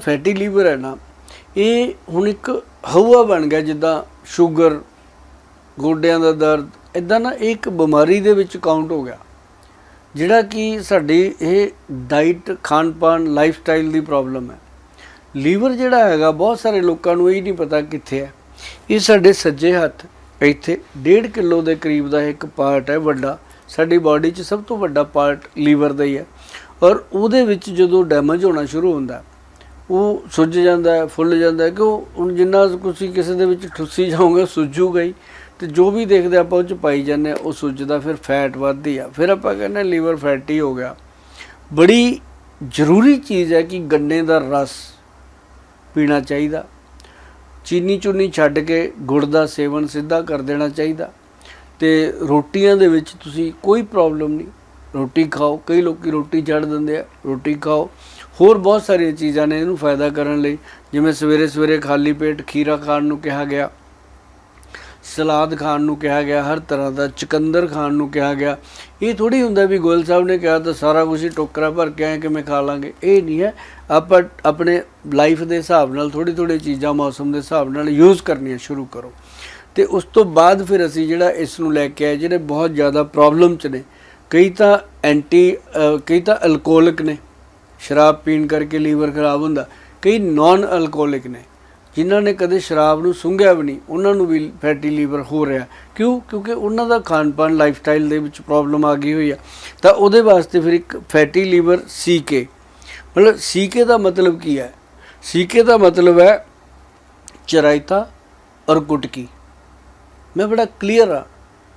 Fatty liver ਹੈ ਨਾ, ਇਹ ਹੁਣ ਇੱਕ ਹਵਾ ਬਣ ਗਿਆ ਜਿੱਦਾਂ ਸ਼ੂਗਰ ਗੋਡਿਆਂ ਦਾ ਦਰਦ ਇਦਾਂ ਨਾ ਇਹ ਇੱਕ ਬਿਮਾਰੀ ਦੇ ਵਿੱਚ ਕਾਊਂਟ ਹੋ ਗਿਆ। ਜਿਹੜਾ ਕਿ ਸਾਡੀ ਇਹ ਡਾਈਟ ਖਾਣ ਪਾਣ ਲਾਈਫ ਸਟਾਈਲ ਦੀ ਪ੍ਰੋਬਲਮ ਹੈ। ਲੀਵਰ ਜਿਹੜਾ ਹੈਗਾ, ਬਹੁਤ ਸਾਰੇ ਲੋਕਾਂ ਨੂੰ ਇਹ ਨਹੀਂ ਪਤਾ ਕਿੱਥੇ ਹੈ। ਇਹ ਸਾਡੇ ਸੱਜੇ ਹੱਥ, ਇੱਥੇ 1.5 ਕਿਲੋ ਦੇ ਕਰੀਬ ਦਾ ਇੱਕ ਪਾਰਟ ਹੈ ਵੱਡਾ। ਸਾਡੀ ਬਾਡੀ 'ਚ ਸਭ ਤੋਂ ਵੱਡਾ ਪਾਰਟ ਲੀਵਰ ਦਾ ਹੀ ਹੈ। ਔਰ ਉਹਦੇ ਵਿੱਚ ਜਦੋਂ ਡੈਮੇਜ ਹੋਣਾ ਸ਼ੁਰੂ ਹੁੰਦਾ ਉਹ ਸੁੱਜ ਜਾਂਦਾ ਹੈ, ਫੁੱਲ ਜਾਂਦਾ ਹੈ ਕਿ ਉਹ ਹੁਣ ਜਿੰਨਾ ਤੁਸੀਂ ਕਿਸੇ ਦੇ ਵਿੱਚ ਠੁੱਸੀ ਜਾਓਗੇ ਸੁੱਜੂਗਾ ਹੀ ਤੇ ਜੋ ਵੀ ਦੇਖਦੇ ਆਪਾਂ ਉਹ ਚ ਪਾਈ ਜਾਂਦੇ ਆ, ਉਹ ਸੁੱਜਦਾ, ਫਿਰ ਫੈਟ ਵੱਧਦੀ ਆ। ਫਿਰ ਆਪਾਂ ਕਹਿੰਦੇ ਲੀਵਰ ਫੈਟੀ ਹੋ ਗਿਆ। ਬੜੀ ਜ਼ਰੂਰੀ ਚੀਜ਼ ਹੈ ਕਿ ਗੰਨੇ ਦਾ ਰਸ ਪੀਣਾ ਚਾਹੀਦਾ। ਚੀਨੀ ਚੁੰਨੀ ਛੱਡ ਕੇ ਗੁੜ ਦਾ ਸੇਵਨ ਸਿੱਧਾ ਕਰ ਦੇਣਾ ਚਾਹੀਦਾ। ਤੇ ਰੋਟੀਆਂ ਦੇ ਵਿੱਚ ਤੁਸੀਂ ਕੋਈ ਪ੍ਰੋਬਲਮ ਨਹੀਂ। ਰੋਟੀ ਖਾਓ। ਕਈ ਲੋਕੀ ਰੋਟੀ ਛੱਡ ਦਿੰਦੇ ਆ, ਰੋਟੀ ਖਾਓ। ਹੋਰ ਬਹੁਤ ਸਾਰੀਆਂ ਚੀਜ਼ਾਂ ਨੇ ਇਹਨੂੰ ਫਾਇਦਾ ਕਰਨ ਲਈ। ਜਿਵੇਂ ਸਵੇਰੇ ਸਵੇਰੇ ਖਾਲੀ ਪੇਟ ਖੀਰਾ ਖਾਣ ਨੂੰ ਕਿਹਾ ਗਿਆ, ਸਲਾਦ ਖਾਣ ਨੂੰ ਕਿਹਾ ਗਿਆ, ਹਰ ਤਰ੍ਹਾਂ ਦਾ ਚੁਕੰਦਰ ਖਾਣ ਨੂੰ ਕਿਹਾ ਗਿਆ। ਇਹ ਥੋੜੀ ਹੁੰਦਾ ਵੀ ਗੋਇਲ ਸਾਹਿਬ ਨੇ ਕਿਹਾ ਤਾਂ ਸਾਰਾ ਕੁਝ ਹੀ ਟੋਕਰਾ ਭਰ ਕੇ ਆਏ ਕਿ ਮੈਂ ਖਾ ਲਾਂਗੇ। ਇਹ ਨਹੀਂ ਹੈ। ਆਪਾਂ ਆਪਣੇ ਲਾਈਫ ਦੇ ਹਿਸਾਬ ਨਾਲ ਥੋੜੀ ਥੋੜੀ ਚੀਜ਼ਾਂ ਮੌਸਮ ਦੇ ਹਿਸਾਬ ਨਾਲ ਯੂਜ਼ ਕਰਨੀਆਂ ਸ਼ੁਰੂ ਕਰੋ। ਤੇ ਉਸ ਤੋਂ ਬਾਅਦ ਫਿਰ ਅਸੀਂ ਜਿਹੜਾ ਇਸ ਨੂੰ ਲੈ ਕੇ ਆਏ, ਜਿਹੜੇ ਬਹੁਤ ਜ਼ਿਆਦਾ ਪ੍ਰੋਬਲਮ ਚ ਨੇ। ਕਈ ਤਾਂ ਐਂਟੀ ਕਈ ਤਾਂ ਅਲਕੋਹਲਿਕ ਨੇ। ਸ਼ਰਾਬ ਪੀਣ ਕਰਕੇ ਲੀਵਰ ਖਰਾਬ ਹੁੰਦਾ। ਕਈ ਨਾਨ ਅਲਕੋਹਲਿਕ ਨੇ, ਜਿਨ੍ਹਾਂ ਨੇ ਕਦੇ ਸ਼ਰਾਬ ਨੂੰ ਸੁੰਘਿਆ ਵੀ ਨਹੀਂ, ਉਹਨਾਂ ਨੂੰ ਵੀ ਫੈਟੀ ਲੀਵਰ ਹੋ ਰਿਹਾ। ਕਿਉਂ? ਕਿਉਂਕਿ ਉਹਨਾਂ ਦਾ ਖਾਣ ਪਾਣ ਲਾਈਫ ਸਟਾਈਲ ਦੇ ਵਿੱਚ ਪ੍ਰੋਬਲਮ ਆ ਗਈ ਹੋਈ ਆ। ਤਾਂ ਉਹਦੇ ਵਾਸਤੇ ਫਿਰ ਇੱਕ ਫੈਟੀ ਲੀਵਰ ਸੀਕੇ। ਮਤਲਬ ਸੀਕੇ ਦਾ ਮਤਲਬ ਕੀ ਹੈ? ਸੀਕੇ ਦਾ ਮਤਲਬ ਹੈ ਚਰਾਇਤਾ ਔਰ ਗੁਟਕੀ। ਮੈਂ ਬੜਾ ਕਲੀਅਰ ਆ।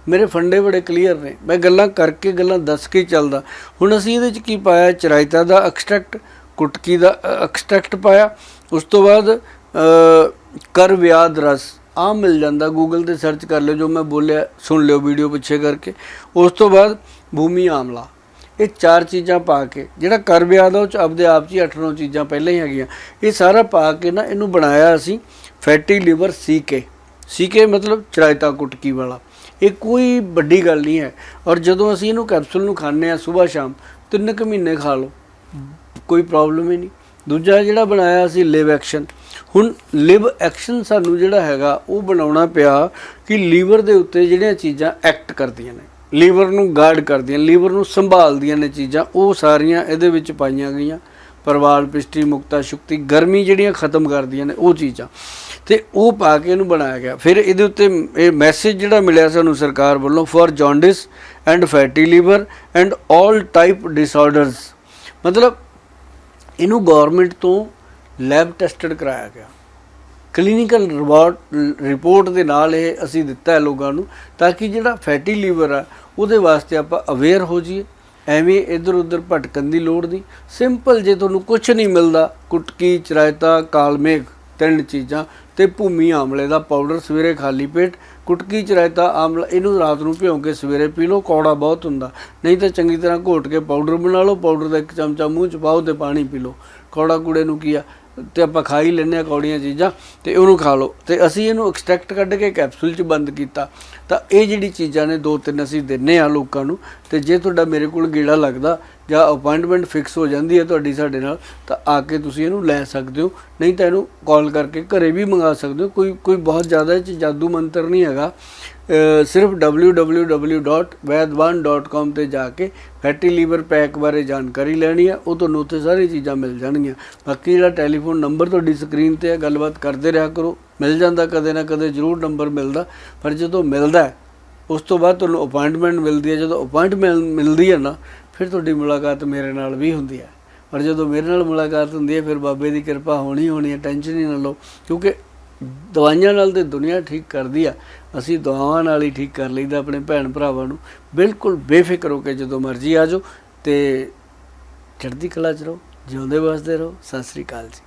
ਮੇਰੇ ਫੰਡੇ ਬੜੇ ਕਲੀਅਰ ਨੇ। ਮੈਂ ਗੱਲਾਂ ਕਰਕੇ, ਗੱਲਾਂ ਦੱਸ ਕੇ ਚੱਲਦਾ। ਹੁਣ ਅਸੀਂ ਇਹਦੇ ਚ ਕੀ ਪਾਇਆ? ਚਰਾਇਤਾ ਦਾ ਐਕਸਟ੍ਰੈਕਟ ਕੁਟਕੀ ਦਾ ਐਕਸਟ੍ਰੈਕਟ ਪਾਇਆ। ਉਸ ਤੋਂ ਬਾਅਦ ਕਰ ਵਿਆਦ ਰਸ। ਆ ਮਿਲ ਜਾਂਦਾ। ਗੂਗਲ ਤੇ ਸਰਚ ਕਰ ਲਿਓ ਜੋ ਮੈਂ ਬੋਲਿਆ, ਸੁਣ ਲਿਓ ਵੀਡੀਓ ਪਿੱਛੇ ਕਰਕੇ। ਉਸ ਤੋਂ ਬਾਅਦ, ਭੂਮੀ ਆਮਲਾ। ਇਹ ਚਾਰ ਚੀਜ਼ਾਂ ਪਾ ਕੇ, ਜਿਹੜਾ ਕਰ ਵਿਆਦ ਆ, ਉਹ ਚ ਆਪਦੇ ਆਪ 'ਚ ਹੀ 8-9 ਚੀਜ਼ਾਂ ਪਹਿਲਾਂ ਹੀ ਹੈਗੀਆਂ। ਇਹ ਸਾਰਾ ਪਾ ਕੇ ਨਾ, ਇਹਨੂੰ ਬਣਾਇਆ ਅਸੀਂ ਫੈਟੀ ਲਿਵਰ ਸੀਕੇ। ਸੀਕੇ ਮਤਲਬ ਚਰਾਇਤਾ ਕੁਟਕੀ ਵਾਲਾ। ਇਹ ਕੋਈ ਵੱਡੀ ਗੱਲ ਨਹੀਂ ਹੈ। ਔਰ ਜਦੋਂ ਅਸੀਂ ਇਹਨੂੰ ਕੈਪਸੂਲ ਨੂੰ ਖਾਂਦੇ ਆ ਸਵੇਰ ਸ਼ਾਮ, ਤਿੰਨ ਕੁ ਮਹੀਨੇ ਖਾ ਲਓ। ਕੋਈ ਪ੍ਰੋਬਲਮ ਹੀ ਨਹੀਂ। ਦੂਜਾ ਜਿਹੜਾ ਬਣਾਇਆ ਸੀ ਲਿਵ ਐਕਸ਼ਨ ਹੁਣ ਲਿਵ ਐਕਸ਼ਨ ਸਾਨੂੰ ਜਿਹੜਾ ਹੈਗਾ, ਉਹ ਬਣਾਉਣਾ ਪਿਆ ਕਿ ਲੀਵਰ ਦੇ ਉੱਤੇ ਜਿਹੜੀਆਂ ਚੀਜ਼ਾਂ ਐਕਟ ਕਰਦੀਆਂ ਨੇ। ਲੀਵਰ ਨੂੰ ਗਾਰਡ ਕਰਦੀਆਂ ਲੀਵਰ ਨੂੰ ਸੰਭਾਲਦੀਆਂ ਨੇ ਚੀਜ਼ਾਂ, ਉਹ ਸਾਰੀਆਂ ਇਹਦੇ ਵਿੱਚ ਪਾਈਆਂ ਗਈਆਂ। ਪਰਵਾਲ ਪਿਸ਼ਟੀ, ਮੁਕਤਾ, ਸ਼ੁਕਤੀ, ਗਰਮੀ ਜਿਹੜੀਆਂ ਖਤਮ ਕਰਦੀਆਂ ਨੇ, ਉਹ ਚੀਜ਼ਾਂ। ਤੇ ਉਹ ਪਾ ਕੇ ਇਹਨੂੰ ਬਣਾਇਆ ਗਿਆ। ਫਿਰ ਇਹਦੇ ਉੱਤੇ ਇਹ ਮੈਸੇਜ ਜਿਹੜਾ ਮਿਲਿਆ ਸਾਨੂੰ ਸਰਕਾਰ ਵੱਲੋਂ for jaundice and fatty liver and 올 type disorders ਮਤਲਬ ਇਹਨੂੰ ਗਵਰਨਮੈਂਟ ਤੋਂ ਲੈਬ ਟੈਸਟਡ ਕਰਾਇਆ ਗਿਆ। ਕਲੀਨਿਕਲ ਰਿਪੋਰਟ ਰਿਪੋਰਟ ਦੇ ਨਾਲ ਇਹ ਅਸੀਂ ਦਿੱਤਾ ਹੈ ਲੋਕਾਂ ਨੂੰ, ਤਾਂ ਕਿ ਜਿਹੜਾ ਫੈਟੀ ਲੀਵਰ ਆ, ਉਹਦੇ ਵਾਸਤੇ ਆਪਾਂ ਅਵੇਅਰ ਹੋ ਜਾਈਏ। ਐਵੇਂ ਇੱਧਰ ਉੱਧਰ ਭਟਕਣ ਦੀ ਲੋੜ ਨਹੀਂ। ਸਿੰਪਲ ਜੇ ਤੁਹਾਨੂੰ ਕੁਝ ਨਹੀਂ ਮਿਲਦਾ, ਕੁਟਕੀ ਚਰਾਇਤਾ ਕਾਲਮੇਘ, ਤਿੰਨ ਚੀਜ਼ਾਂ ਤੇ ਭੂਮੀ ਆਮਲੇ ਦਾ ਪਾਊਡਰ ਸਵੇਰੇ ਖਾਲੀ ਪੇਟ, ਕੁਟਕੀ ਚਰਾਇਤਾ ਆਮਲਾ, ਇਹਨੂੰ ਰਾਤ ਨੂੰ ਭਿਉਂ ਕੇ ਸਵੇਰੇ ਪੀ ਲਓ, ਕੌੜਾ ਬਹੁਤ ਹੁੰਦਾ। ਨਹੀਂ ਤਾਂ ਚੰਗੀ ਤਰ੍ਹਾਂ ਘੋਟ ਕੇ ਪਾਊਡਰ ਬਣਾ ਲਓ ਪਾਊਡਰ ਦਾ ਇੱਕ ਚਮਚਾ ਮੂੰਹ ਚ ਪਾਓ ਤੇ ਪਾਣੀ ਪੀ ਲਓ। ਕੌੜਾ ਕੂੜੇ ਨੂੰ ਕੀ ਆ? ਤੇ ਆਪਾਂ ਖਾ ਹੀ ਲੈਂਦੇ ਆ ਕੌੜੀਆਂ ਚੀਜ਼ਾਂ ਤੇ ਉਹਨੂੰ ਖਾ ਲਓ। ਤੇ ਅਸੀਂ ਇਹਨੂੰ ਐਕਸਟ੍ਰੈਕਟ ਕੱਢ ਕੇ ਕੈਪਸੂਲ 'ਚ ਬੰਦ ਕੀਤਾ। ਤਾਂ ਇਹ ਜਿਹੜੀ ਚੀਜ਼ਾਂ ਨੇ ਦੋ ਤਿੰਨ ਅਸੀਂ ਦਿੰਨੇ ਆ ਲੋਕਾਂ ਨੂੰ। ਤੇ ਜੇ ਤੁਹਾਡਾ ਮੇਰੇ ਕੋਲ ਗੇੜਾ ਲੱਗਦਾ ਜਾਂ ਅਪਾਇੰਟਮੈਂਟ ਫਿਕਸ ਹੋ ਜਾਂਦੀ ਹੈ ਤੁਹਾਡੀ ਸਾਡੇ ਨਾਲ ਤਾਂ ਆ ਕੇ ਤੁਸੀਂ ਇਹਨੂੰ ਲੈ ਸਕਦੇ ਹੋ। ਨਹੀਂ ਤਾਂ ਇਹਨੂੰ ਕਾਲ ਕਰਕੇ ਘਰੇ ਵੀ ਮੰਗਾ ਸਕਦੇ ਹੋ। ਕੋਈ ਕੋਈ ਬਹੁਤ ਜ਼ਿਆਦਾ ਇਹ 'ਚ ਜਾਦੂ ਮੰਤਰ ਨਹੀਂ ਹੈਗਾ। ਅ, ਸਿਰਫ www.vaidwan.com ਤੇ ਜਾ ਕੇ ਫੈਟੀ ਲੀਵਰ ਪੈਕ ਬਾਰੇ ਜਾਣਕਾਰੀ ਲੈਣੀ ਹੈ। ਉਹ ਤੁਹਾਨੂੰ ਉੱਥੇ ਸਾਰੀ ਚੀਜ਼ਾਂ ਮਿਲ ਜਾਣਗੀਆਂ। ਬਾਕੀ ਜਿਹੜਾ ਟੈਲੀਫੋਨ ਨੰਬਰ ਤੁਹਾਡੀ ਸਕਰੀਨ ਤੇ ਹੈ ਗੱਲਬਾਤ ਕਰਦੇ ਰਿਹਾ ਕਰੋ। ਮਿਲ ਜਾਂਦਾ ਕਦੇ ਨਾ ਕਦੇ ਜ਼ਰੂਰ ਨੰਬਰ ਮਿਲਦਾ। ਪਰ ਜਦੋਂ ਮਿਲਦਾ ਉਸ ਤੋਂ ਬਾਅਦ ਤੁਹਾਨੂੰ ਅਪਾਇੰਟਮੈਂਟ ਮਿਲਦੀ ਹੈ। ਜਦੋਂ ਅਪਾਇੰਟਮੈਂਟ ਮਿਲਦੀ ਹੈ ਨਾ ਫਿਰ ਤੁਹਾਡੀ ਮੁਲਾਕਾਤ ਮੇਰੇ ਨਾਲ ਵੀ ਹੁੰਦੀ ਹੈ। ਪਰ ਜਦੋਂ ਮੇਰੇ ਨਾਲ ਮੁਲਾਕਾਤ ਹੁੰਦੀ ਹੈ, ਫਿਰ ਬਾਬੇ ਦੀ ਕਿਰਪਾ ਹੋਣੀ ਹੋਣੀ ਹੈ, ਟੈਨਸ਼ਨ ਹੀ ਨਾ ਲਓ। ਕਿਉਂਕਿ ਦਵਾਈਆਂ ਨਾਲ ਤੇ ਦੁਨੀਆ ਠੀਕ ਕਰਦੀ ਆ। ਅਸੀਂ ਦੁਆਵਾਂ ਨਾਲ ਹੀ ਠੀਕ ਕਰ ਲਈਦਾ ਆਪਣੇ ਭੈਣ ਭਰਾਵਾਂ ਨੂੰ। ਬਿਲਕੁਲ ਬੇਫਿਕਰ ਹੋ ਕੇ ਜਦੋਂ ਮਰਜ਼ੀ ਆ ਜਾਓ ਤੇ ਚੜ੍ਹਦੀ ਕਲਾ ਚ ਰਹੋ, ਜਿਉਂਦੇ ਵਸਦੇ ਰਹੋ। ਸਤਿ ਸ੍ਰੀ ਅਕਾਲ ਜੀ।